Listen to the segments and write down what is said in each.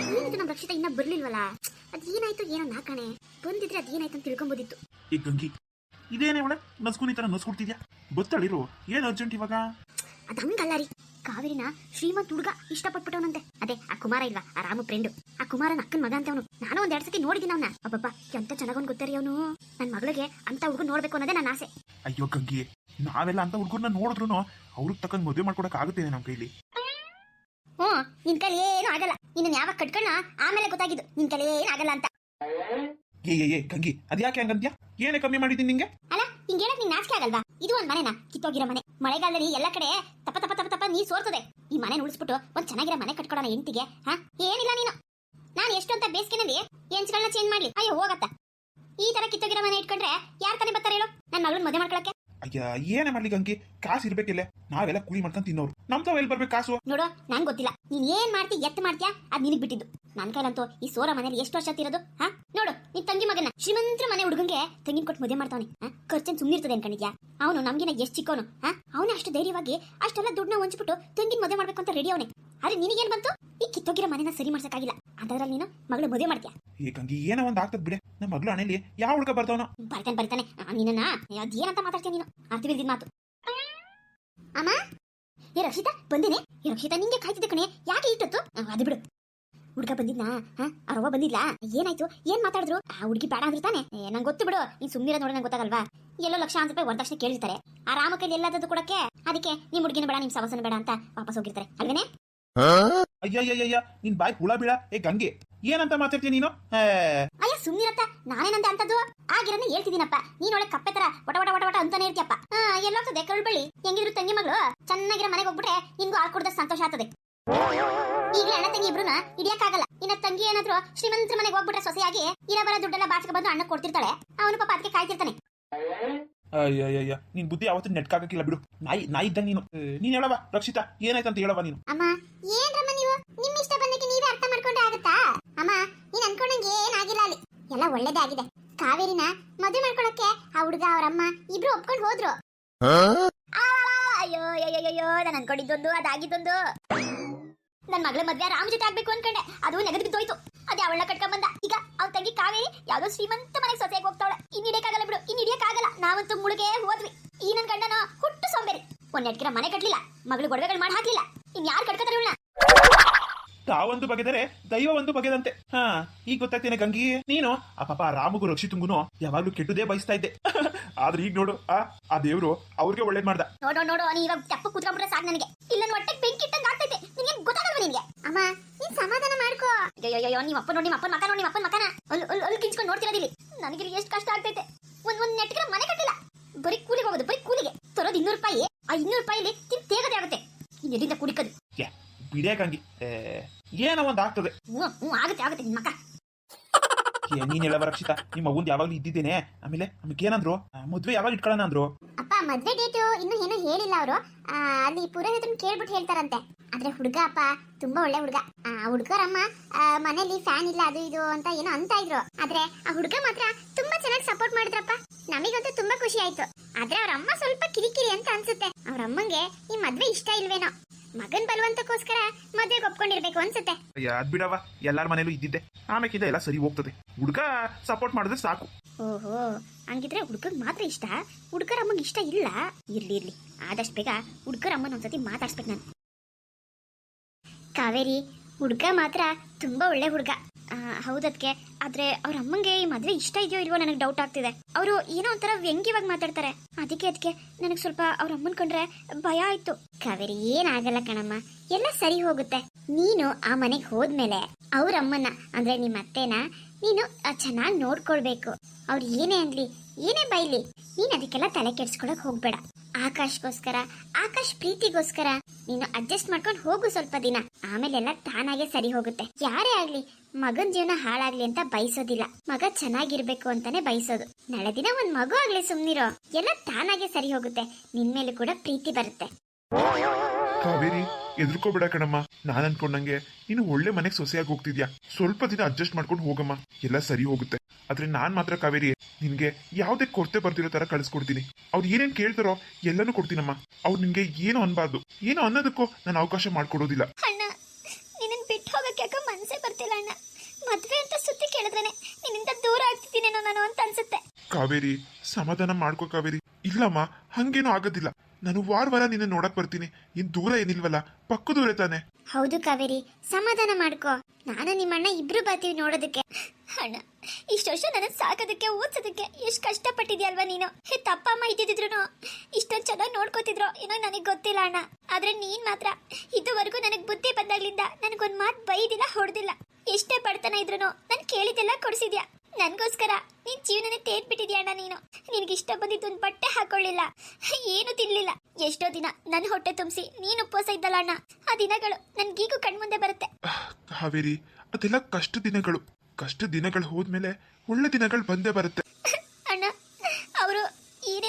ಏನಿದು ನಮ್ಮ ರಕ್ಷಿತ ಇನ್ನ ಬರ್ಲಿಲ್ವಲ್ಲ? ಅದ್ ಏನಾಯ್ತು ಏನೋ ನಾಕಣೆ ಬಂದಿದ್ರೆ ಅದ್ ಏನಾಯ್ತು ಅಂತ ತಿಳ್ಕೊಂಬೋದಿತ್ತು. ಈ ಗಂಗಿ ಇದೇನೇ ಒಳ ನಸ್ಕುನಿ ತರ ನಸ್ಕೊಡ್ತಿದ್ಯಾ? ಬತ್ತಳಿರು ಏನ್ ಅರ್ಜೆಂಟ್ ಇವಾಗ? ಅದ್ ಹಂಗಲ್ಲ ರೀ. ಕಾವೇರಿನ ಶ್ರೀಮಂತ್ ಹುಡುಗ ಇಷ್ಟಪಟ್ಬಿಟ್ಟವನಂತೆ. ಅದೇ ಆ ಕುಮಾರ ಇಲ್ವಾ ಆ ರಾಮು ಫ್ರೆಂಡು ಆ ಕುಮಾರನ ಅಕ್ಕನ ಮಗ ಅಂತ ಅವನು ನಾನು ಒಂದ್ ಎರಡ್ ಸತಿ ನೋಡಿದೀನಿ ಅವನ. ಅಬ್ಬಬ್ಬ ಎಂತ ಚೆನ್ನಾಗೊಂದು ಗೊತ್ತರಿ ಅವನು? ನನ್ನ ಮಗಳಿಗೆ ಅಂತ ಹುಡುಗ ನೋಡ್ಬೇಕು ಅನ್ನೋದೇ ನನ್ನ ಆಸೆ. ಅಯ್ಯೋ ಗಂಗಿ ನಾವೆಲ್ಲ ಅಂತ ಹುಡುಗರನ್ನ ನೋಡಿದ್ರು ಅವ್ರಿಗೆ ತಕ್ಕಂಗ್ ಮದುವೆ ಮಾಡ್ಕೊಡಕ್ ಆಗುತ್ತೆ ನಮ್ ಕೈಲಿ. ಹ್ಞೂ ನಿನ್ ಕೈಲಿ ಏನು ಆಗಲ್ಲ. ನಿನ್ನ ಯಾವಾಗ ಕಟ್ಕಣ ಆಮೇಲೆ ಗೊತ್ತಾಗಿದ್ದು. ನಿನ್ ಕೈಲಿ ಏನು ಆಗಲ್ಲ ಅಂತ. ಏ ಏ ಏ ಗಂಗಿ ಅದ್ಯಾಕೆ ಹಂಗಂತ್ಯ? ಏನೇ ಕಮ್ಮಿ ಮಾಡಿದ್ದೀನಿ ನಿಂಗೆ? ಅಲ್ಲ ಹಿಂಗ್ ಹೇಳಕ್ ನಿಂಗ್ ನಾಚಿಕೆ ಆಗಲ್ವಾ? ಇದು ಒಂದ್ ಮನೆನಾ? ಕಿತ್ತೋಗಿರೋ ಮನೆ. ಮಳೆಗಾಲದಲ್ಲಿ ಎಲ್ಲ ಕಡೆ ತಪ್ಪ ತಪ್ಪ ತಪ್ಪ ತಪ್ಪ ನೀರ್ ಸೋರ್ತದೆ. ಈ ಮನೆ ಉಳಿಸ್ಬಿಟ್ಟು ಒಂದ್ ಚೆನ್ನಾಗಿರೋ ಮನೆ ಕಟ್ಕೊಡೋಣ ಎಂಟಿಗೆ ಹಾ? ಏನಿಲ್ಲ ನೀನು. ನಾನು ಎಷ್ಟು ಅಂತ ಬೇಸಿಗೆನಲ್ಲಿ ಹೆಂಚ್ಗಳನ್ನ ಚೇಂಜ್ ಮಾಡ್ಲಿ. ಅಯ್ಯೋ ಹೋಗತ್ತ. ಈ ತರ ಕಿತ್ತೋಗಿರೋ ಮನೆ ಇಟ್ಕೊಂಡ್ರೆ ಯಾರ್ ತಾನೇ ಬರ್ತಾರೆ ಹೇಳು? ನನ್ನ ಮಗಳನ್ನ ಮದುವೆ ಮಾಡ್ಕೊಳಕ್ಕೆ? ಅಯ್ಯ, ಏನೇ ಮಾಡ್ಲಿಕ್ಕೆ ಅಂಕಿ ಕಾಸು ಇರ್ಬೇಕಿಲ್ಲ. ನಾವೆಲ್ಲ ಕೂಲಿ ಮಾಡ್ಕೊಂಡ್ ತಿನ್ನೋರು. ನಮ್ ತಾವ್ ಎಲ್ಲಿ ಬರ್ಬೇಕು ಕಾಸು? ನೋಡು, ನಂಗೆ ಗೊತ್ತಿಲ್ಲ. ನೀನ್ ಏನ್ ಮಾಡ್ತಿ ಎತ್ ಮಾಡ್ತೀಯ? ಅದ್ ನಿನಗ್ ಬಿಟ್ಟಿದ್ದು. ನನ್ ಕೈಲಂತೂ ಈ ಸೋರ ಮನೇಲಿ ಎಷ್ಟು ವರ್ಷ ತಿರೋದು ಹಾ? ನೋಡು, ನಿನ್ ತಂಗಿ ಮಗನ ಶ್ರೀಮಂತ್ರ ಮನೆ ಹುಡುಗಂಗೆ ತಂಗಿನ ಕೊಟ್ಟು ಮದುವೆ ಮಾಡ್ತಾವನೆ ಖರ್ಚನ್ ಸುಮ್ನಿರ್ತದೆ ಅನ್ಕೊಂಡಿದ್ಯಾ? ಅವನು ನಮ್ಗಿನ ಎಷ್ಟು ಚಿಕ್ಕವನು ಹಾ? ಅವನೇ ಅಷ್ಟು ಧೈರ್ಯವಾಗಿ ಅಷ್ಟೆಲ್ಲ ದುಡ್ಡನ್ನ ಹೊಂಚ್ಬಿಟ್ಟು ತಂಗಿನ ಮದುವೆ ಮಾಡ್ಬೇಕು ಅಂತ ರೆಡಿ ಅವನೇ. ಆದ್ರೆ ನಿನಗೇನ್ ಬಂತು? ಈ ಕಿತ್ತೋಗಿರೋ ಮನೆನ ಸರಿ ಮಾಡ್ಸಕ್ಕಾಗಿಲ್ಲ. ಅದರಲ್ಲಿ ನೀನು ಮಗಳು ಮದುವೆ ಮಾಡ್ತೀಯಾ? ಏಕಂಗಿ ಏನೋ ಒಂದು ಆಗ್ತದ್ ಬಿಡೆ. ನಮ್ಮ ಮಗಳು ಅಣೆಲಿ ಯಾವ ಹುಡುಗ ಬರ್ತಾವನ. ಬರ್ತಾನೆ ಬರ್ತಾನೆ. ನಿನ್ನ ಅದೇನಂತ ಮಾತಾಡ್ತೀಯ ನೀನು? ಅರ್ಥ ಬಿಲ್ದಿದ್ ಮಾತು. ಅಮ್ಮ? ಏ ರಕ್ಷಿತಾ ಬಂದಿನಿ. ಏ ರಕ್ಷಿತಾ ನಿಂಗೆ ಕಾಯ್ತಿದ್ದೆ ಕಣೆ. ಯಾಕೆ ಇಟ್ಟತ್ತು ಅದು ಬಿಡು. ಹುಡ್ಗ ಬಂದಿದ್ನಾ? ಹಾ ಅವ್ವ ಬಂದಿಲ್ಲ ಏನಾಯ್ತು? ಏನ್ ಮಾತಾಡಿದ್ರು? ಆ ಹುಡುಗಿ ಬೇಡ ಅಂದ್ರು ತಾನೆ. ನಂಗೆ ಗೊತ್ತು ಬಿಡು. ನೀನ್ ಸುಮ್ಮನಿರ ನೋಡಿ ನಂಗೆ ಗೊತ್ತಾಗಲ್ವಾ? ಎಲ್ಲೋ ಲಕ್ಷಾಂತರ ರೂಪಾಯಿ ವರದಕ್ಷಿಣೆ ಕೇಳಿರ್ತಾರೆ. ಆ ರಾಮ ಕೈಲಿ ಎಲ್ಲಾದದ್ದು ಕೊಡಕ್ಕೆ? ಅದಕ್ಕೆ ನಿಮ್ ಹುಡುಗಿನ ಬೇಡ ನಿಮ್ ಸವಸನ ಬೇಡ ಅಂತ ವಾಪಸ್ ಹೋಗಿರ್ತಾರೆ. ಅಲ್ವೇನೆ? ಅಯ್ಯಯ್ಯಯ್ಯ ನಿನ್ ಬಾಯ್ ಹುಳ ಬೀಳ ಏ ಗಂಗೆ ಏನಂತ ಮಾತಾಡ್ತೀಯ ನೀನು? ಅಯ್ಯ ಸುಮ್ಮನಿರತ್ತ ನಾನೇನಂದೆ ಅಂತದ್ದು. ಆಗಿರನ್ನ ಹೇಳ್ತಿದ್ದೀನಪ್ಪ. ನೀನ್ ಒಳ್ಳೆ ಕಪ್ಪೆ ತರ ವಟ ವಟ ವಟ ವಟ ಅಂತಾನೆ ಇರ್ತೀಯಪ್ಪ. ಆ, ಎಲ್ಲೋಗ್ತದೆ ಕರುಳ್ ಬಳ್ಳಿ. ಹೆಂಗಿದ್ರು ತಂಗಿ ಮಗಳು ಚೆನ್ನಾಗಿರೋ ಮನೆಗೆ ಹೋಗ್ಬಿಟ್ರೆ ನಿನ್ಗೂ ಹಾಲ್ ಕುಡ್ದ ಸಂತೋಷ ಆಗ್ತದೆ. ಈಗಲೇ ಅಣ್ಣ ತಂಗಿ ಇಬ್ರುನ ಹಿಡಿಯಕ್ಕಾಗಲ್ಲ. ಇನ್ನ ತಂಗಿ ಏನಾದ್ರು ಶ್ರೀಮಂತರ ಮನೆಗೆ ಹೋಗ್ಬಿಟ್ರೆ ಸೊಸೆಯಾಗಿ ಇರಬರ ದುಡ್ಡೆಲ್ಲ ಬಾಚ್ಕ ಬಂದು ಅಣ್ಣ ಕೊಡ್ತಿರ್ತಾಳೆ. ಅವನು ಪಾಪ ಅದಕ್ಕೆ ಕಾಯ್ತಿರ್ತಾನೆ. ಅಯ್ಯಯ್ಯಯ್ಯ ನಿನ್ ಬುದ್ಧಿ ಯಾವತ್ತೂ ನೆಟ್ಕಾಗಕ್ಕಿಲ್ಲ ಬಿಡು. ನಾಯಿ ನಾಯಿ ಇದ್ದಂಗ ನೀನು. ನೀನ್ ಹೇಳವ ರಕ್ಷಿತಾ ಏನಾಯ್ತಂತ ಹೇಳವ ನೀನು. ಅಮ್ಮ ಏನ್ರಮ್ಮ ನೀವು? ನಿಮ್ ಇಷ್ಟ ಬಂದಕ್ಕೆ ನೀವೇ ಅರ್ಥ ಮಾಡ್ಕೊಂಡ್ರೆ ಆಗುತ್ತಾ? ಅಮ್ಮ ನೀನ್ ಅನ್ಕೊಂಡಂಗೆ ಏನಾಗಿಲ್ಲ ಅಲ್ಲಿ. ಎಲ್ಲ ಒಳ್ಳೇದೇ ಆಗಿದೆ. ಕಾವೇರಿನ ಮದುವೆ ಮಾಡ್ಕೊಳಕ್ಕೆ ಆ ಹುಡುಗ ಅವರಮ್ಮ ಇಬ್ರು ಒಪ್ಕೊಂಡು ಹೋದ್ರು. ಆ, ಅಯ್ಯೋ ಅಯ್ಯೋ ಅಯ್ಯೋ ನಾನು ಅನ್ಕೊಂಡಿದ್ದೊಂದು ಅದಾಗಿದ್ದೊಂದು. ನನ್ ಮಗಳ ಮದ್ವೆ ರಾಮ ಜೊತೆ ಆಗ್ಬೇಕು ಅನ್ಕೊಂಡೆ. ಅದು ನೆಗದ್ ಬಿದ್ದೋಯ್ತು ಅದೇ ಅವಳ ಕಟ್ಕೊಂಡ್ ಬಂದ. ಈಗ ಅವ್ ತಂಗಿ ಕಾವೇರಿ ಯಾವ್ದೋ ಶ್ರೀಮಂತ ಮನೆಗೆ ಸೊಸೆಯಾಗಿ ಹೋಗ್ತಾವಳೆ. ಇನ್ ಹಿಡಿಯಕ್ಕಾಗಲ್ಲ ಬಿಡು. ಇನ್ ಹಿಡಿಯಕ್ಕಾಗಲ್ಲ. ನಾವಂತೂ ಮುಳುಗೆ ಹೋದ್ವಿ. ಈ ನನ್ ಗಂಡನ ಹುಟ್ಟು ಸೋಂಬೇರಿ. ಒಂದ್ ಮನೆ ಕಟ್ಲಿಲ್ಲ. ಮಗಳು ಗೊಡವೆಗಳು ಮಾಡಿ ಹಾಕ್ಲಿಲ್ಲ. ಇನ್ ಯಾರು ಕಟ್ಕೋತಾರೆ ಇವಳನ್ನ? ತಾವೊಂದು ಬಗೆದರೆ ದೈವ ಒಂದು ಬಗೆದಂತೆ. ಹಾ ಈಗ ಗೊತ್ತಾಗ್ತೇನೆ ಗಂಗಿ. ನೀನು ಆ ಪಾಪ ರಾಮಗೂ ರಕ್ಷಿತಂಗುನು ಯಾವಾಗ್ಲೂ ಕೆಟ್ಟುದೇ ಬಯಸ್ತಾ ಇದ್ದೆ. ಆದ್ರೆ ಈಗ ನೋಡು ಆ ಆ ದೇವ್ರು ಅವ್ರಿಗೆ ಒಳ್ಳೇದ್ ಮಾಡ್ದ. ನೋಡೋ ನೋಡು ನೀ ಇವಾಗ ತಪ್ಪು ಕುತ್ಕೊಂಡ್ರೆ ಸಾಕು ನನಗೆ. ಇಲ್ಲ ಹೊಟ್ಟೆ ಬೆಂಕಿ ಇಟ್ಟಂಗ್ ಆಗ್ತೈತೆ ನಿನ್ಗೆ ಗೊತ್ತಾಗಲ್ವ ನಿನ್ಗೆ? ಅಮ್ಮ ನೀನ್ ಸಮಾಧಾನ ಮಾಡ್ಕೋ. ಅಯ್ಯೋ ನಿಮ್ಮ ಅಪ್ಪ ನೋಡಿ ನಿಮ್ಮ ಅಪ್ಪನ ಮಕ ನೋಡಿ ನಿಮ್ಮ ಅಪ್ಪನ ಮಕನ ಅಲ್ಲಿ ಅಲ್ಲಿ ಕಿಂಚ್ಕೊಂಡು ನೋಡ್ತಿರೋದಿಲ್ಲಿ ನನಗೆ ಎಷ್ಟು ಕಷ್ಟ ಆಗ್ತೈತೆ ಒಂದ್ ಒಂದ್ ನೆಟ್ಗೆ ಮನೆ ಕಟ್ಟಿಲ್ಲ. ಬರೀ ಕೂಲಿಗೆ ಹೋಗೋದು ಬರೀ ಕೂಲಿಗೆ. ತರೋದು ಇನ್ನೂರು ರೂಪಾಯಿ. ಆ ಇನ್ನೂರು ರೂಪಾಯಿಲಿ ತಿನ್ ತೇಗದೆ ಆಗುತ್ತೆ. ಎಲ್ಲಿಂದ ಕುಡಿಕೋದು? ಏ ಬಿಡಿಯ ಗಂಗಿ. ಏ, ಏನೋ ಒಂದ್ ಆಗ್ತದೆ? ಹ್ಞೂ ಹ್ಞೂ ಆಗುತ್ತೆ ಆಗುತ್ತೆ ನೀನ್ ರಕ್ಷಿತ ನಿಮ್ಮ ಮಗುಂದ್ ಯಾವಾಗ್ಲೂ ಇದ್ದಿದ್ದೇನೆ. ಆಮೇಲೆ ನಮಗೆ ಏನಂದ್ರು? ಆ, ಮದ್ವೆ ಯಾವಾಗ ಇಟ್ಕೊಳ್ಳೋಣ ಅಂದ್ರು? ಅಪ್ಪ ಮದ್ವೆ ಡೇಟು ಇನ್ನು ಏನೋ ಹೇಳಿಲ್ಲ ಅವರು. ಅಲ್ಲಿ ಪುರೋಹಿತರನ್ನ ಕೇಳ್ಬಿಟ್ಟು ಹೇಳ್ತಾರಂತೆ. ಆದ್ರೆ ಹುಡುಗ ಅಪ್ಪ ತುಂಬಾ ಒಳ್ಳೆ ಹುಡುಗ. ಆ ಹುಡುಗರಮ್ಮ ಮನೇಲಿ ಫ್ಯಾನ್ ಇಲ್ಲ ಅದು ಇದು ಅಂತ ಏನೋ ಅಂತ ಇದ್ರು. ಆದ್ರೆ ಆ ಹುಡುಗ ಮಾತ್ರ ತುಂಬಾ ಚೆನ್ನಾಗಿ ಸಪೋರ್ಟ್ ಮಾಡಿದ್ರಪ್ಪ. ನಮಗಂತೂ ತುಂಬಾ ಖುಷಿ ಆಯ್ತು. ಆದ್ರೆ ಅವ್ರ ಅಮ್ಮ ಸ್ವಲ್ಪ ಕಿರಿಕಿರಿ ಅಂತ ಅನ್ಸುತ್ತೆ. ಅವ್ರ ಅಮ್ಮಂಗೆ ಈ ಮದ್ವೆ ಇಷ್ಟ ಇಲ್ವೇನೋ. ಮಗನ್ ಬಲವಂತಕ್ಕೋಸ್ಕರ ಮದ್ವೆಗೆ ಒಪ್ಕೊಂಡಿರ್ಬೇಕು ಅನ್ಸುತ್ತೆ. ಅದ್ ಬಿಡವ ಎಲ್ಲಾರ ಮನೇಲೂ ಇದ್ದಿದ್ದೆ. ಆಮೇಕಿಂದ ಎಲ್ಲ ಸರಿ ಹೋಗ್ತದೆ. ಹುಡುಗ ಸಪೋರ್ಟ್ ಮಾಡಿದ್ರೆ ಸಾಕು. ಓಹೋ ಹಂಗಿದ್ರೆ ಹುಡುಗಗ್ ಮಾತ್ರ ಇಷ್ಟ? ಹುಡುಗರ ಅಮ್ಮಗ್ ಇಷ್ಟ ಇಲ್ಲ? ಇರ್ಲಿ ಇರ್ಲಿ. ಆದಷ್ಟು ಬೇಗ ಹುಡುಗರ ಅಮ್ಮನ ಒಂದ್ಸತಿ ಮಾತಾಡ್ಸ್ಬೇಕು ನಾನು. ಕಾವೇರಿ ಹುಡುಗ ಮಾತ್ರ ತುಂಬಾ ಒಳ್ಳೆ ಹುಡುಗ. ಹೌದದ್ಕೆ. ಆದ್ರೆ ಅವ್ರ ಅಮ್ಮಂಗೆ ಈ ಮದ್ವೆ ಇಷ್ಟ ಇದೆಯೋ ಇಲ್ವೋ ನನಗೆ ಡೌಟ್ ಆಗ್ತಿದೆ. ಅವರು ಏನೋ ಒಂಥರ ವ್ಯಂಗ್ಯವಾಗಿ ಮಾತಾಡ್ತಾರೆ. ಅದಕ್ಕೆ ಅದಕ್ಕೆ ನನಗೆ ಸ್ವಲ್ಪ ಅವ್ರ ಅಮ್ಮನ್ ಕಂಡ್ರೆ ಭಯ ಆಯ್ತು. ಕಾವೇರಿ, ಏನಾಗಲ್ಲ ಕಣಮ್ಮ. ಎಲ್ಲ ಸರಿ ಹೋಗುತ್ತೆ. ನೀನು ಆ ಮನೆಗೆ ಹೋದ್ಮೇಲೆ ಅವ್ರ ಅಮ್ಮನ ಅಂದ್ರೆ ನಿಮ್ಮ ಅತ್ತೆನ, ನೀನು ಚೆನ್ನಾಗಿ ನೋಡ್ಕೊಳ್ಬೇಕು. ಅವ್ರು ಏನೇ ಅನ್ಲಿ, ಏನೇ ಬೈಲಿ, ನೀನ್ ಅದಕ್ಕೆಲ್ಲ ತಲೆ ಕೆಡ್ಸ್ಕೊಳಕ್ ಹೋಗ್ಬೇಡ. ಆಕಾಶ್ಗೋಸ್ಕರ, ಆಕಾಶ್ ಪ್ರೀತಿಗೋಸ್ಕರ ನೀನು ಅಡ್ಜಸ್ಟ್ ಮಾಡ್ಕೊಂಡು ಹೋಗು ಸ್ವಲ್ಪ ದಿನ. ಆಮೇಲೆ ಎಲ್ಲ ತಾನಾಗೆ ಸರಿ ಹೋಗುತ್ತೆ. ಯಾರೇ ಆಗ್ಲಿ, ಮಗನ್ ಜೀವನ ಹಾಳಾಗ್ಲಿ ಅಂತ ಬಯಸೋದಿಲ್ಲ. ಮಗ ಚೆನ್ನಾಗಿರ್ಬೇಕು ಅಂತಾನೆ ಬಯಸೋದು. ನಾಳೆ ದಿನ ಒಂದ್ ಮಗು ಆಗ್ಲಿ ಸುಮ್ನಿರೋ. ಎಲ್ಲ ತಾನಾಗೆ ಸರಿ ಹೋಗುತ್ತೆ. ನಿನ್ ಮೇಲೂ ಕೂಡ ಪ್ರೀತಿ ಬರುತ್ತೆ. ಕಾವೇರಿ ಎದ್ರುಕೋಬೇಡ ಕಣಮ್ಮ. ನಾನ್ ಅನ್ಕೊಂಡಂಗೆ, ನೀನು ಒಳ್ಳೆ ಮನೆಗೆ ಸೊಸೆಯಾಗಿ ಹೋಗ್ತಿದ್ಯಾ? ಸ್ವಲ್ಪ ದಿನ ಅಡ್ಜಸ್ಟ್ ಮಾಡ್ಕೊಂಡು ಹೋಗಮ್ಮ. ಎಲ್ಲ ಸರಿ ಹೋಗುತ್ತೆ. ಆದ್ರೆ ನಾನ್ ಮಾತ್ರ ಕಾವೇರಿ ನಿನಗೆ ಯಾವ್ದೇ ಕೊರತೆ ಬರ್ತಿರೋ ತರ ಕಳಿಸ್ಕೊಡ್ತೀನಿ. ಅವ್ರು ಏನೇನ್ ಕೇಳ್ತಾರೋ ಎಲ್ಲನೂ ಕೊಡ್ತೀನಮ್ಮ. ಅವ್ರು ನಿನ್ಗೆ ಏನು ಅನ್ಬಾರ್ದು. ಏನು ಅನ್ನೋದಕ್ಕೂ ನಾನು ಅವಕಾಶ ಮಾಡ್ಕೊಡೋದಿಲ್ಲ. ಅಣ್ಣ ನಿನ್ನ ಬಿಟ್ಟು ಹೋಗಕ್ಕೆ ಯಾಕೋ ಮನ್ಸೇ ಬರ್ತಿಲ್ಲ ಅಣ್ಣ. ಮದ್ವೆ ಅಂತ ಸುದ್ದಿ ಕೇಳಿದ್ರೇನೆ ನಿನ್ನಿಂದ ದೂರ ಆಗ್ತಿದ್ದೀನೇನೋ ನಾನು ಅಂತ ಅನ್ಸುತ್ತೆ. ಕಾವೇರಿ ಸಮಾಧಾನ ಮಾಡ್ಕೋ ಕಾವೇರಿ. ಇಲ್ಲಮ್ಮ ಹಂಗೇನೂ ಆಗೋದಿಲ್ಲ. ನಾನು ವಾರ ವಾರ ನಿನ್ನ ನೋಡಕ್ ಬರ್ತೀನಿ. ಇನ್ ದೂರ ಏನಿಲ್ವಲ್ಲ? ಪಕ್ಕದೂರೇ ತಾನೆ. ಹೌದು ಕಾವೇರಿ. ಸಮಾಧಾನ ಮಾಡ್ಕೋ. ನಾನು ನಿಮ್ಮಣ್ಣ ಇಬ್ರು ಬರ್ತೀವಿ ನೋಡೋದಕ್ಕೆ. ಅಣ್ಣ, ಇಷ್ಟು ವರ್ಷ ನನ್ನ ಸಾಕೋದಕ್ಕೆ, ಓದ್ಸೋದಕ್ಕೆ ಎಷ್ಟು ಕಷ್ಟಪಟ್ಟಿದ್ಯಲ್ವಾ ನೀನು? ಹೇ, ತಪ್ಪ ಅಮ್ಮ ಇದ್ದಿದ್ರು ಇಷ್ಟೊಂದು ಚೆನ್ನಾಗಿ ನೋಡ್ಕೋತಿದ್ರು ಏನೋ ನನಗೆ ಗೊತ್ತಿಲ್ಲ ಅಣ್ಣ. ಆದ್ರೆ ನೀನ್ ಮಾತ್ರ. ಇದುವರೆಗೂ ನನಗೆ ಬುದ್ಧಿ ಬಂದಾಗ್ಲಿಂದ ನನಗೊಂದ್ ಮಾತು ಬೈದಿಲ್ಲ ಹೊಡೆದಿಲ್ಲ. ಎಷ್ಟೇ ಬಡತನ ಇದ್ರು ನಾನು ಕೇಳಿದ್ದೆಲ್ಲ ಕೊಡಿಸಿದ್ಯಾ? ನನ್ಗೋಸ್ಕರ ನಿನ್ ಜೀವನನೇ ತೇರ್ಬಿಟ್ಟಿದ್ಯಾ ಅಣ್ಣ ನೀನು. ನಿನಗೆ ಇಷ್ಟ ಬಂದಿದ್ದು ಒಂದು ಬಟ್ಟೆ ಹಾಕೊಳ್ಳಿಲ್ಲ. ಏನು ತಿನ್ಲಿಲ್ಲ. ಎಷ್ಟೋ ದಿನ ನನ್ನ ಹೊಟ್ಟೆ ತುಂಬಿಸಿ ನೀನು ಉಪವಾಸ ಇದ್ದಲ್ಲ ಅಣ್ಣ. ಆ ದಿನಗಳು ನನಗೀಗೂ ಕಣ್ಮುಂದೆ ಬರುತ್ತೆ. ಹಾವೇರಿ ಅದೆಲ್ಲ ಕಷ್ಟ ದಿನಗಳು. ಕಷ್ಟ ದಿನಗಳು ಹೋದ್ಮೇಲೆ ಒಳ್ಳೆ ದಿನಗಳು ಬಂದೇ ಬರುತ್ತೆ.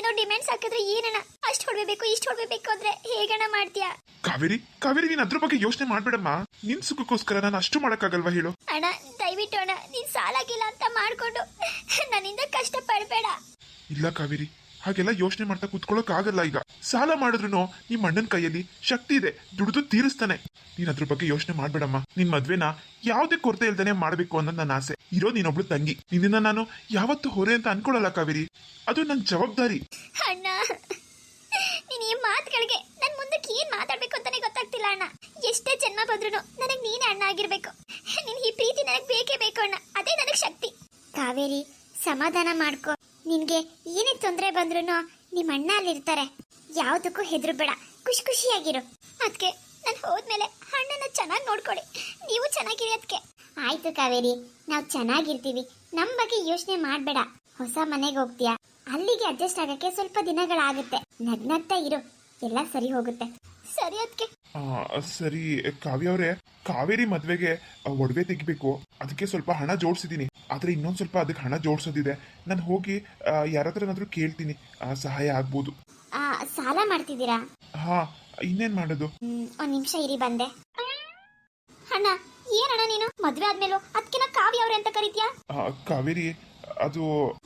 ಏನೇನೋ ಡಿಮ್ಯಾಂಡ್ಸ್ ಹಾಕಿದ್ರೆ ಏನಣ್ಣ ಅಷ್ಟು ಹೊಡ್ಬೇಕು ಇಷ್ಟು ಹೊಡ್ಬೇಕು ಅಂದ್ರೆ ಹೇಗಣ್ಣ ಮಾಡ್ತೀಯಾ? ಕಾವೇರಿ ಕಾವೇರಿ ನೀನ್ ಅದ್ರ ಬಗ್ಗೆ ಯೋಚನೆ ಮಾಡ್ಬೇಡಮ್ಮ. ನಿನ್ ಸುಖಕ್ಕೋಸ್ಕರ ನಾನು ಅಷ್ಟು ಮಾಡಕ್ಕಾಗಲ್ವಾ ಹೇಳು? ಅಣ್ಣ ದಯವಿಟ್ಟು ಅಣ್ಣ ನೀನ್ ಸಾಲಾಗಿಲ್ಲ ಅಂತ ಮಾಡ್ಕೊಂಡು ನನ್ನಿಂದ ಕಷ್ಟ ಪಡ್ಬೇಡ ಇಲ್ಲ ಕಾವೇರಿ ಹಾಗೆಲ್ಲ ಯೋಚನೆ ಮಾಡ್ತಾ ಕುತ್ಕೊಳ್ಳೋಕ್ ಆಗಲ್ಲ ಈಗ. ಸಾಲ ಮಾಡಿದ್ರು ನಿಮ್ ಅಣ್ಣನ ಕೈಯಲ್ಲಿ ಶಕ್ತಿ ಇದೆ. ದುಡಿದು ತೀರಿಸ್ತಾನೆ. ನೀನ್ ಅದ್ರ ಬಗ್ಗೆ ಯೋಚನೆ ಮಾಡ್ಬೇಡಮ್ಮ. ನಿನ್ ಮದ್ವೆನ ಯಾವ್ದೇ ಕೊರತೆ ಇಲ್ದೇನೆ ಮಾಡ್ಬೇಕು ಅನ್ನೋದು ನನ್ನ ಆಸೆ. ಇರೋ ನೀನೊಬ್ಳು ತಂಗಿ. ನಿನ್ನ ನಾನು ಯಾವತ್ತು ಹೊರೆ ಅಂತ ಅನ್ಕೊಳಲ್ಲ ಕಾವೇರಿ. ಅದು ನನ್ನ ಜವಾಬ್ದಾರಿ. ಅಣ್ಣ ನೀನ್ ಈ ಮಾತುಗಳಿಗೆ ನನ್ ಮುಂದಕ್ಕೆ ಏನ್ ಮಾತಾಡ್ಬೇಕು ಅಂತಾನೆ ಗೊತ್ತಾಗ್ತಿಲ್ಲ ಅಣ್ಣ. ಎಷ್ಟೇ ಜನ್ಮ ಬಂದ್ರು ನನಗ್ ನೀನೇ ಅಣ್ಣ ಆಗಿರ್ಬೇಕು. ನಿನ್ ಈ ಪ್ರೀತಿ ನನಗ್ ಬೇಕೇ ಬೇಕು ಅಣ್ಣ. ಅದೇ ನನಗ್ ಶಕ್ತಿ. ಕಾವೇರಿ ಸಮಾಧಾನ ಮಾಡ್ಕೊ. ನಿನ್ಗೆ ಏನೇ ತೊಂದರೆ ಬಂದ್ರೂ ನಿಮ್ಮ ಅಣ್ಣ ಅಲ್ಲಿರ್ತಾರೆ. ಯಾವ್ದಕ್ಕೂ ಹೆದ್ರು ಬೇಡ ಖುಷಿ ಖುಷಿಯಾಗಿರು. ಅದಕ್ಕೆ ನಾನು ಹೋದ್ಮೇಲೆ ಅಣ್ಣನ ಚೆನ್ನಾಗಿ ನೋಡ್ಕೊಳ್ಳಿ ನೀವು ಚೆನ್ನಾಗಿರಿ ಅದಕ್ಕೆ ಆಯ್ತು ಕಾವೇರಿ, ನಾವು ಚೆನ್ನಾಗಿರ್ತೀವಿ. ನಮ್ಮ ಬಗ್ಗೆ ಯೋಚನೆ ಮಾಡಬೇಡ. ಹೊಸ ಮನೆಗೆ ಹೋಗ್ತೀಯಾ? ಅಲ್ಲಿಗೆ ಅಡ್ಜಸ್ಟ್ ಆಗಕ್ಕೆ ಸ್ವಲ್ಪ ದಿನಗಳಾಗುತ್ತೆ. ನಗ್ನಗ್ತಾ ಇರು. ಎಲ್ಲ ಸರಿ ಹೋಗುತ್ತೆ. ಸರಿ ಅದಕ್ಕೆ ಸರಿ ಕಾವ್ಯ ಅವರೇ ಕಾವೇರಿ ಮದ್ವೆಗೆ ಒಡವೆ ತೆಗಿಬೇಕು. ಅದಕ್ಕೆ ಸ್ವಲ್ಪ ಹಣ ಜೋಡಿಸಿದೀನಿ. ಆದ್ರೆ ಇನ್ನೊಂದ್ ಸ್ವಲ್ಪ ಅದಕ್ಕೆ ಹಣ ಜೋಡಿಸೋದಿದೆ. ನಾನು ಹೋಗಿ ಯಾರ ಹತ್ರನಾದ್ರೂ ಕೇಳ್ತೀನಿ. ಸಹಾಯ ಆಗ್ಬೋದು. ಆ, ಸಾಲ ಮಾಡ್ತಿದ್ದೀರಾ? ಹಾ ಇನ್ನೇನ್ ಮಾಡೋದು? ಒಂದ್ ನಿಮಿಷ ಇರಿ ಬಂದೆ. ಅಣ್ಣ ಏನಣ್ಣ ನೀನು? ಮದ್ವೆ ಆದ್ಮೇಲೆ ಅದಕ್ಕಿನ ಕಾವ್ಯ ಅವ್ರೆ ಅಂತ ಕರಿತೀಯಾ? ಕಾವೇರಿ ಅದು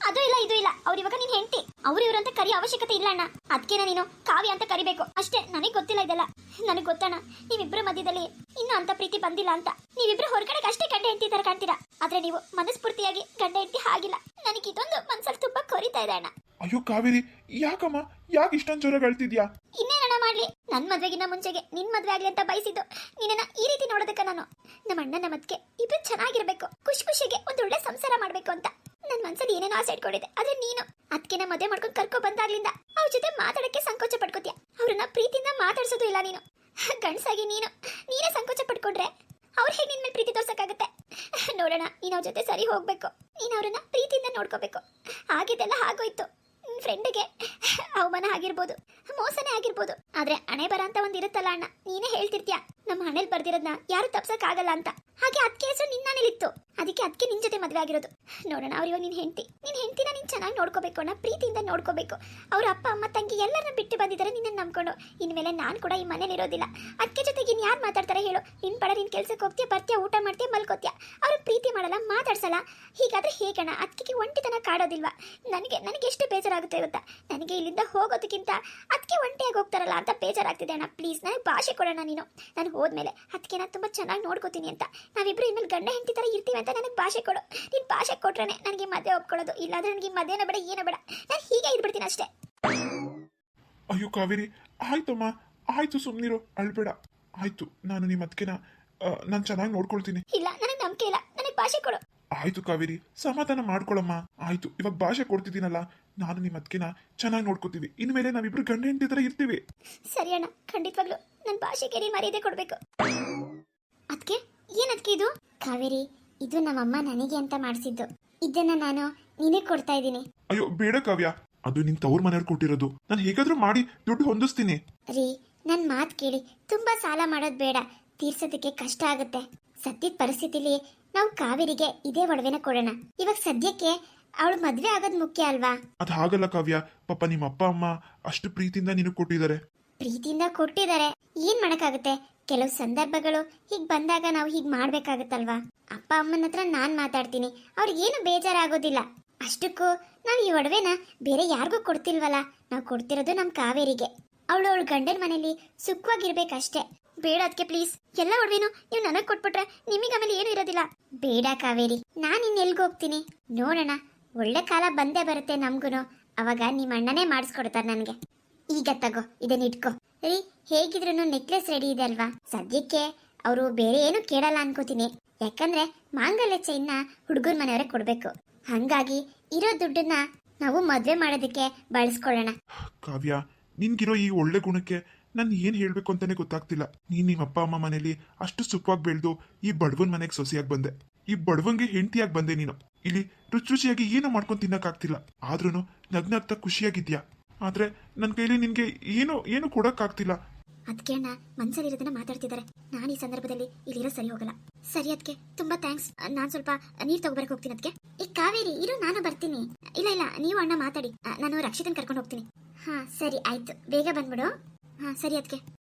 ಅದು ಇಲ್ಲ, ಇದು ಇಲ್ಲ. ಅವ್ರ ಇವಾಗ ನೀನ್ ಹೆಂಡತಿ. ಅವ್ರು ಇವ್ರು ಅಂತ ಕರಿಯೋ ಅವಶ್ಯಕತೆ ಇಲ್ಲ ಅಣ್ಣ. ಅದಕ್ಕೇನ ನೀನು ಕಾವ್ಯ ಅಂತ ಕರಿಬೇಕು. ಅಷ್ಟೇ, ನನಗೆ ಗೊತ್ತಿಲ್ಲ ಇದೆಲ್ಲ. ನನಗೆ ಗೊತ್ತಣ್ಣ, ನೀವಿಬ್ರ ಮಧ್ಯದಲ್ಲಿ ಇನ್ನು ಅಂತ ಪ್ರೀತಿ ಬಂದಿಲ್ಲ ಅಂತ. ನೀವಿಬ್ರು ಹೊರಗಡೆ ಅಷ್ಟೇ ಗಂಡ ಹೆಂಡತಿ ತರ ಕಾಣ್ತೀರಾ? ಆದ್ರೆ ನೀವು ಮನಸ್ಫೂರ್ತಿಯಾಗಿ ಗಂಡ ಹೆಂಡತಿ ಹಾಗಿಲ್ಲ ನನಗೆ ಇದೊಂದು ಮನ್ಸಲ್ಲಿ ತುಂಬಾ ಕೊರಿತಾ ಇದೆ ಅಣ್ಣ. ಅಯ್ಯೋ ಕಾವೇರಿ, ಯಾಕಮ್ಮ? ಯಾಕೆ ಇಷ್ಟೊಂದು ಜೋರ ಗಳ್ತಿದ್ಯಾ ಇನ್ನೇನಣ್ಣ ಮಾಡ್ಲಿ? ನನ್ ಮದ್ವೆಗಿನ್ನ ಮುಂಚೆಗೆ ನಿನ್ ಮದ್ವೆ ಆಗ್ಲಿ ಅಂತ ಬಯಸಿದ್ದು. ನಿನ್ನ ಈ ರೀತಿ ನೋಡೋದಕ್ಕ ನಾನು. ನಮ್ಮ ಅಣ್ಣನ ಮದ್ಕೆ ಇಬ್ರು ಚೆನ್ನಾಗಿರ್ಬೇಕು. ಖುಷಿ ಖುಷಿಗೆ ಒಂದ್ ಒಳ್ಳೆ ಸಂಸಾರ ಮಾಡ್ಬೇಕು ಅಂತ. ನನ್ ಮನ್ಸಲ್ಲಿ ಏನೇನೋ ಆಸೆ ಇಟ್ಕೊಂಡಿದ್ದೆ. ಆದ್ರೆ ನೀನು ಅದಕ್ಕೆ ಮದ್ವೆ ಮಾಡ್ಕೊಂಡು ಕರ್ಕೊ ಬಂದಾಗ್ಲಿಂದ ಅವ್ರ ಜೊತೆ ಮಾತಾಡಕ್ಕೆ ಸಂಕೋಚ ಪಡ್ಕೋತೀಯ ಅವ್ರನ್ನ ಪ್ರೀತಿಯಿಂದ ಮಾತಾಡ್ಸೋದು ಇಲ್ಲ ನೀನು. ಗಂಡ್ಸಾಗಿ ನೀನು, ನೀನೇ ಸಂಕೋಚ ಪಡ್ಕೊಂಡ್ರೆ ಅವ್ರು ಹೇಗೆ ನಿನ್ ಮೇಲೆ ಪ್ರೀತಿ ತೋರ್ಸಕ್ಕಾಗತ್ತೆ? ನೋಡೋಣ, ನೀನ್ ಅವ್ರ ಜೊತೆ ಸರಿ ಹೋಗ್ಬೇಕು. ನೀನ್ ಅವ್ರನ್ನ ಪ್ರೀತಿಯಿಂದ ನೋಡ್ಕೋಬೇಕು. ಆಗಿದ್ದೆಲ್ಲ ಆಗೋಯ್ತು. ಫ್ರೆಂಡ್ಗೆ ಅವಮಾನ ಆಗಿರ್ಬೋದು, ಮೋಸನೇ ಆಗಿರ್ಬೋದು. ಆದ್ರೆ ಹಣೆ ಬರ ಅಂತ ಒಂದ್ ಇರುತ್ತಲ್ಲ ಅಣ್ಣ, ನೀನೇ ಹೇಳ್ತಿರ್ತೀಯ? ನಮ್ಮ ಹಣೆಲ್ ಬರ್ದಿರೋದ್ನ ಯಾರು ತಪ್ಸಕ್ ಆಗಲ್ಲ ಅಂತ. ಹಾಗೆ ಅದಕ್ಕೆ ಹೆಸರು ನಿಲ್ಲಿತ್ತು ಅದಕ್ಕೆ ಅದಕ್ಕೆ ನಿನ್ ಜೊತೆ ಮದ್ವೆ ಆಗಿರೋದು. ನೋಡೋಣ, ಅವ್ರು ಇವಾಗ ನಿನ್ ಹೆಂಡತಿ. ನಿನ್ ಹೆಂಡತಿನ ನೀನ್ ಚೆನ್ನಾಗಿ ನೋಡ್ಕೋಬೇಕು ಅಣ್ಣ, ಪ್ರೀತಿಯಿಂದ ನೋಡ್ಕೋಬೇಕು. ಅವ್ರ ಅಪ್ಪ, ಅಮ್ಮ, ತಂಗಿ ಎಲ್ಲರನ್ನ ಬಿಟ್ಟು ಬಂದಿದ್ದಾರೆ ನಿನ್ನ ನಂಬ್ಕೊಂಡು. ಇನ್ಮೇಲೆ ನಾನ್ ಕೂಡ ಈ ಮನೇಲಿ ಇರೋದಿಲ್ಲ. ಅದಕ್ಕೆ ಜೊತೆಗೆ ಇನ್ ಯಾರು ಮಾತಾಡ್ತಾರೆ ಹೇಳು. ನಿನ್ ಪಡ ನಿನ್ ಕೆಲ್ಸಕ್ಕೆ ಹೋಗ್ತೀಯ, ಬರ್ತೀಯ, ಊಟ ಮಾಡ್ತೀಯ, ಮಲ್ಕೋತೀಯ? ಅವ್ರು ಪ್ರೀತಿ ಮಾಡಲ್ಲ, ಮಾತಾಡ್ಸಲ್ಲ. ಹೀಗಾದ್ರೆ ಹೇಗಣ್ಣ? ಅದಕ್ಕೆ ಒಂಟಿತನ ಕಾಡೋದಿಲ್ವಾ? ನನಗೆ ನನಗೆ ಎಷ್ಟು ಬೇಜಾರಾಗುತ್ತೆ. ಗೊತ್ತಾ ನನಗೆ ಇಲ್ಲಿಂದ ಹೋಗೋದಕ್ಕಿಂತ ಅದಕ್ಕೆ ಒಂಟಿಯಾಗಿ ಹೋಗ್ತಾರಲ್ಲ ಅಂತ ಬೇಜಾರಾಗ್ತಿದೆ ಅಣ್ಣ. ಪ್ಲೀಸ್ ನನಗೆ ಭಾಷೆ ಕೊಡೋಣ ನೀನು. ನಾನು ಹೋದ್ಮೇಲೆ ಅದಕ್ಕೆ ನಾನು ತುಂಬ ಚೆನ್ನಾಗಿ ನೋಡ್ಕೋತೀನಿ ಅಂತ. ನಾವಿಬ್ಬರು ಇನ್ಮೇಲೆ ಗಂಡ ಹೆಂಡತಿ ಥರ ಇರ್ತೀವಿ ಅಂತ ನನಗೆ ಭಾಷೆ ಕೊಡು. ನೀನು ಭಾಷೆ ಕೊಟ್ರೆ ನನಗೆ ಮದುವೆ ಒಪ್ಕೊಳ್ಳೋದು. ಇಲ್ಲಾಂದ್ರೆ ನನಗೆ ಮದುವೆನ ಬೇಡ ಏನೋ ಬೇಡ. ನಾನು ಹೀಗೆ ಇದ್ಬಿಡ್ತೀನಿ ಅಷ್ಟೇ. ಅಯ್ಯೋ ಕಾವೇರಿ ಆಯ್ತಮ್ಮ ಆಯ್ತು ಸುಮ್ನಿರು ಅಳ್ಬೇಡ. ಆಯ್ತು ನಾನು ನಿಮ್ಮ ಅದಕ್ಕೆನ ನಾನು ಚೆನ್ನಾಗಿ ನೋಡ್ಕೊಳ್ತೀನಿ. ಇಲ್ಲ ನನಗೆ ನಂಬಿಕೆ ಇಲ್ಲ. ನನಗೆ ಭಾಷೆ ಕೊಡು. ಆಯ್ತು ಕಾವೇರಿ ಸಮಾಧಾನ ಮಾಡ್ಕೊಳಮ್ಮ. ಆಯ್ತು ಇವಾಗ ಭಾಷೆ ಕೊಡ್ತಿದ್ದೀನಲ್ಲ. ನಾನು ನಿಮ್ಮ ಅದಕ್ಕೆನ ಚೆನ್ನಾಗಿ ನೋಡ್ಕೋತೀವಿ. ಇನ್ಮೇಲೆ ನಾವಿಬ್ರು ಗಂಡ ಹೆಂಡತಿ ತರ ಇರ್ತೀವಿ. ಸರಿ ಅಣ್ಣ ಖಂಡಿತವಾಗ್ಲು. ನನ್ನ ಭಾಷೆಗೆ ನೀನು ಮರ್ಯಾದೆ ಕೊಡಬೇಕು. ಅದಕ್ಕೆ ಏನದಕ್ಕೆ ಇದು? ಕಾವೇರಿ ಇದು ನಮ್ಮಮ್ಮ ನನಗೆ ಅಂತ ಮಾಡಿಸಿದ್ದು. ಇದನ್ನ ನಾನು ನಿನಗೆ ಕೊಡ್ತಾ ಇದ್ದೀನಿ. ಅಯ್ಯೋ ಬೇಡ ಕಾವ್ಯ. ಅದು ನಿನ್ ತವ್ರ ಮನೆಯವ್ರು ಕೊಟ್ಟಿರೋದು. ನಾನು ಹೇಗಾದ್ರೂ ಮಾಡಿ ದುಡ್ಡು ಹೊಂದಿಸ್ತೀನಿ. ರೀ ನನ್ನ ಮಾತು ಕೇಳಿ ತುಂಬಾ ಸಾಲ ಮಾಡೋದು ಬೇಡ. ತೀರ್ಸೋದಕ್ಕೆ ಕಷ್ಟ ಆಗುತ್ತೆ. ಸದ್ಯದ ಪರಿಸ್ಥಿತಿಲಿ ನಾವು ಕಾವೇರಿಗೆ ಇದೇ ಒಡವೆನ ಕೊಡೋಣ. ಇವಾಗ ಸದ್ಯಕ್ಕೆ ಅವಳು ಮದ್ವೆ ಆಗೋದ್ ಮುಖ್ಯ ಅಲ್ವಾ? ಅದ್ ಹಾಗಲ್ಲ ಕಾವ್ಯ. ಪಾಪ ನಿಮ್ಮ ಅಪ್ಪ ಅಮ್ಮ ಅಷ್ಟು ಪ್ರೀತಿಯಿಂದ ನಿನಗ್ ಕೊಟ್ಟಿದ್ದಾರೆ. ಪ್ರೀತಿಯಿಂದ ಕೊಟ್ಟಿದ್ದಾರೆ. ಏನ್ ಮಾಡಕ್ಕಾಗುತ್ತೆ? ಕೆಲವು ಸಂದರ್ಭಗಳು ಹೀಗ್ ಬಂದಾಗ ನಾವು ಹೀಗ್ ಮಾಡ್ಬೇಕಾಗತ್ತಲ್ವಾ? ಅಪ್ಪ ಅಮ್ಮನ ಹತ್ರ ನಾನ್ ಮಾತಾಡ್ತೀನಿ. ಅವ್ರಿಗೇನು ಬೇಜಾರಾಗೋದಿಲ್ಲ. ಅಷ್ಟಕ್ಕೂ ನಾವು ಈ ಒಡವೆನ ಬೇರೆ ಯಾರಿಗೂ ಕೊಡ್ತಿಲ್ವಲ್ಲ? ನಾವು ಕೊಡ್ತಿರೋದು ನಮ್ ಕಾವೇರಿಗೆ. ಅವಳು ಅವಳ ಗಂಡನ ಮನೇಲಿ ಸುಖವಾಗಿರ್ಬೇಕಷ್ಟೇ. ಬೇಡ ಅದಕ್ಕೆ ಪ್ಲೀಸ್. ಎಲ್ಲ ಒಡವೆನು ನೀವು ನನಗೆ ಕೊಟ್ಬಿಟ್ರೆ ನಿಮಗೆ ಆಮೇಲೆ ಏನು ಇರೋದಿಲ್ಲ. ಬೇಡ ಕಾವೇರಿ. ನಾನು ಇನ್ನು ಎಲ್ಗೋಗ್ತೀನಿ ನೋಡೋಣ. ಒಳ್ಳೆ ಕಾಲ ಬಂದೇ ಬರುತ್ತೆ ನಮ್ಗುನು. ಅವಾಗ ನಿಮ್ಮ ಅಣ್ಣನೇ ಮಾಡಿಸ್ಕೊಡ್ತಾರೆ ನನಗೆ. ಈಗ ತಗೋ ಇದನ್ನ ಇಟ್ಕೋ. ರೀ ಹೇಗಿದ್ರು ನೆಕ್ಲೆಸ್ ರೆಡಿ ಇದೆ ಅಲ್ವಾ? ಸದ್ಯಕ್ಕೆ ಅವರು ಬೇರೆ ಏನು ಕೇಳಲ್ಲ ಅನ್ಕೋತೀನಿ. ಯಾಕಂದ್ರೆ ಮಾಂಗಲ್ಯ ಚೈನ್ನ ಹುಡುಗರ ಮನೆಯವರೇ ಕೊಡ್ಬೇಕು. ಹಂಗಾಗಿ ಇರೋ ದುಡ್ಡನ್ನ ನಾವು ಮದ್ವೆ ಮಾಡೋದಕ್ಕೆ ಬಳಸ್ಕೊಳ್ಳೋಣ. ಕಾವ್ಯ, ನಿನ್ಗಿರೋ ಈ ಒಳ್ಳೆ ಗುಣಕ್ಕೆ ನಾನು ಏನ್ ಹೇಳ್ಬೇಕು ಅಂತಾನೆ ಗೊತ್ತಾಗ್ತಿಲ್ಲ. ನೀನ್ ನಿಮ್ಮ ಅಪ್ಪ, ಅಮ್ಮ ಮನೇಲಿ ಅಷ್ಟು ಸುಖವಾಗಿ ಬೆಳೆದು ಈ ಬಡವನ್ ಮನೆಗೆ ಸೊಸೆಯಾಗಿ ಬಂದೆ. ಈ ಬಡವಂಗೆ ಹೆಂಡತಿಯಾಗಿ ಬಂದೆ ನೀನು. ಇಲ್ಲಿ ರುಚಿ ರುಚಿಯಾಗಿ ಏನೋ ಮಾಡ್ಕೊಂಡು ತಿನ್ನಕ್ಕಾಗ್ತಿಲ್ಲ. ಆದ್ರೂ ನಗ್ನಗ್ತಾ ಖುಷಿಯಾಗಿದ್ಯಾ ಆದ್ರೆ ನನ್ನ ಕೈಲಿ ನಿನ್ಗೆ ಏನು ಏನು ಕೊಡಕ್ಕಾಗ್ತಿಲ್ಲ. ಅದಕ್ಕೆ ಅಣ್ಣ ಮನ್ಸಲ್ಲಿರೋದನ್ನ ಮಾತಾಡ್ತಿದ್ದಾರೆ ನಾನು ಈ ಸಂದರ್ಭದಲ್ಲಿ ಇಲ್ಲಿರೋ ಸರಿ ಹೋಗಲ್ಲ. ಸರಿ ಅದಕ್ಕೆ ತುಂಬಾ ಥ್ಯಾಂಕ್ಸ್ ನಾನು ಸ್ವಲ್ಪ ನೀರ್ ತಗೋಬರಕ್ ಹೋಗ್ತೀನಿ ಅದಕ್ಕೆ ಈ ಕಾವೇರಿ, ಇರು, ನಾನು ಬರ್ತೀನಿ. ಇಲ್ಲ ಇಲ್ಲ, ನೀವು ಅಣ್ಣ ಮಾತಾಡಿ. ನಾನು ರಕ್ಷಿತನ್ ಕರ್ಕೊಂಡು ಹೋಗ್ತೀನಿ. ಹಾ, ಸರಿ, ಆಯ್ತು. ಬೇಗ ಬಂದ್ಬಿಡು. ಹಾ, ಸರಿ ಅದಕ್ಕೆ